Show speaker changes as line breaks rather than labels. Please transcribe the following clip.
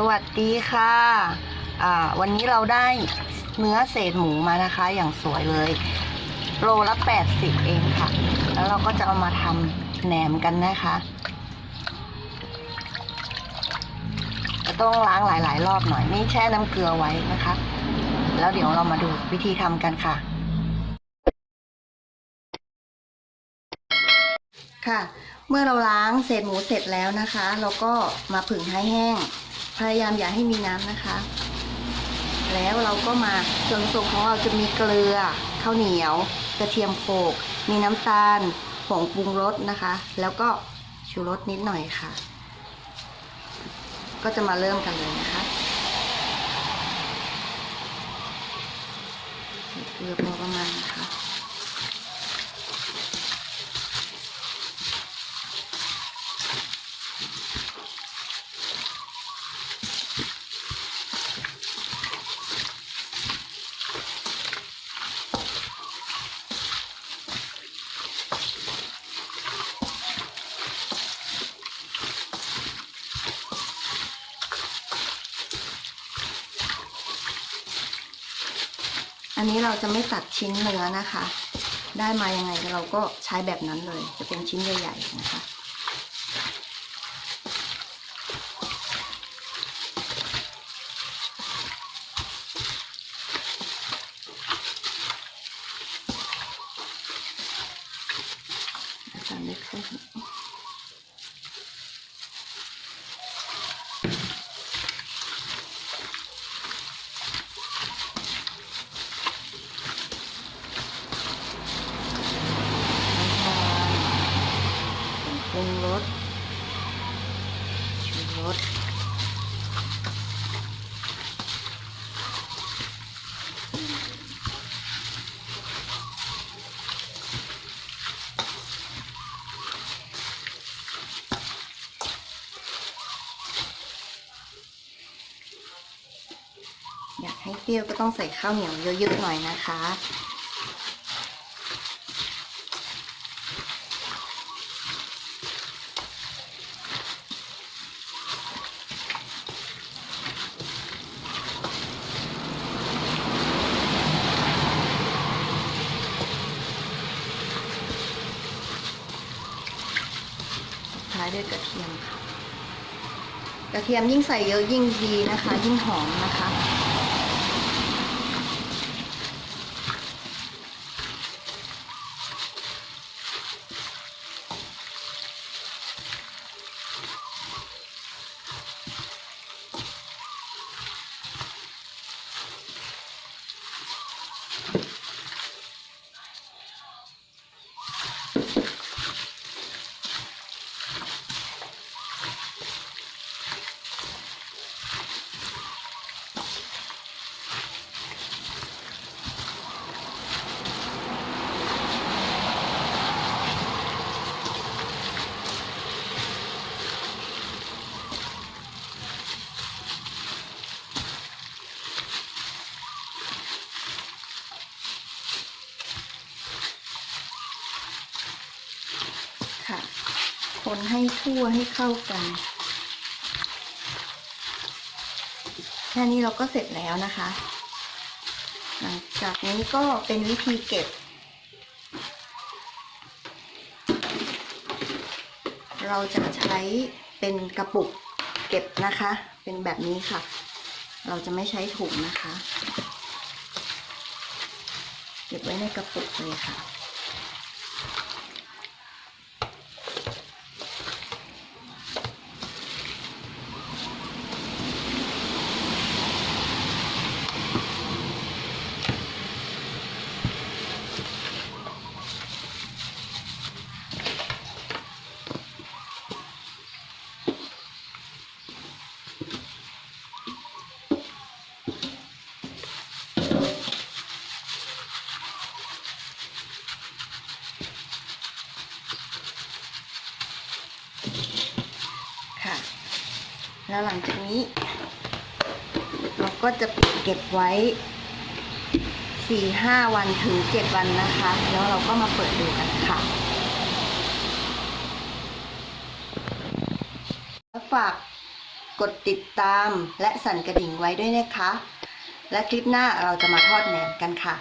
สวัสดีค่ะวันนี้เราได้เนื้อเศษหมูมานะคะ อย่างสวยเลย โลละ 80 เองค่ะ แล้วเราก็จะเอามาทำแหนมกันนะคะจะต้องล้างหลาย ๆ รอบหน่อย นี่แช่น้ำเกลือไว้นะคะ แล้วเดี๋ยวเรามาดูวิธีทำกันค่ะ ค่ะ เมื่อเราล้างเศษหมูเสร็จแล้วนะคะ เราก็มาผึ่งให้แห้ง พยายามอย่าให้มีน้ำนะคะ แล้วเราก็มาส่วนผสมของเราจะมีเกลือข้าวเหนียว กระเทียมโขกมีน้ำตาลผงปรุงรสนะคะ แล้วก็ชูรสนิดหน่อยค่ะ ก็จะมาเริ่มกันเลยนะคะเกลือพอประมาณนะคะ อันนี้เราจะไม่ตัดชิ้นเนื้อนะคะ ได้มายังไงเราก็ใช้แบบนั้นเลย จะเป็นชิ้นใหญ่ๆนะคะตามด้วยข้าวเหนียวน้ำตาลผงปรุงรสชูรสอยาก ให้เปรี้ยวก็ต้องใส่ข้าวเหนียวเยอะๆหน่อยนะคะ ท้ายด้วยกระเทียมค่ะกระเทียมยิ่งใส่เยอะยิ่งดีนะคะ ยิ่งหอมนะคะค่ะ คนให้ทั่วให้เข้ากัน แค่นี้เราก็เสร็จแล้วนะคะ หลังจากนี้ก็เป็นวิธีเก็บ เราจะใช้เป็นกระปุกเก็บนะคะ เป็นแบบนี้ค่ะ เราจะไม่ใช้ถุงนะคะ เก็บไว้ในกระปุกเลยค่ะ แล้วหลังจากนี้ เราก็จะเก็บไว้สี่ห้าวันถึงเจ็ดวันนะคะ แล้วเราก็มาเปิดดูกันค่ะแล้วฝากกดติดตามและสั่นกระดิ่งไว้ด้วยนะคะ และคลิปหน้าเราจะมาทอดแหนมกันค่ะ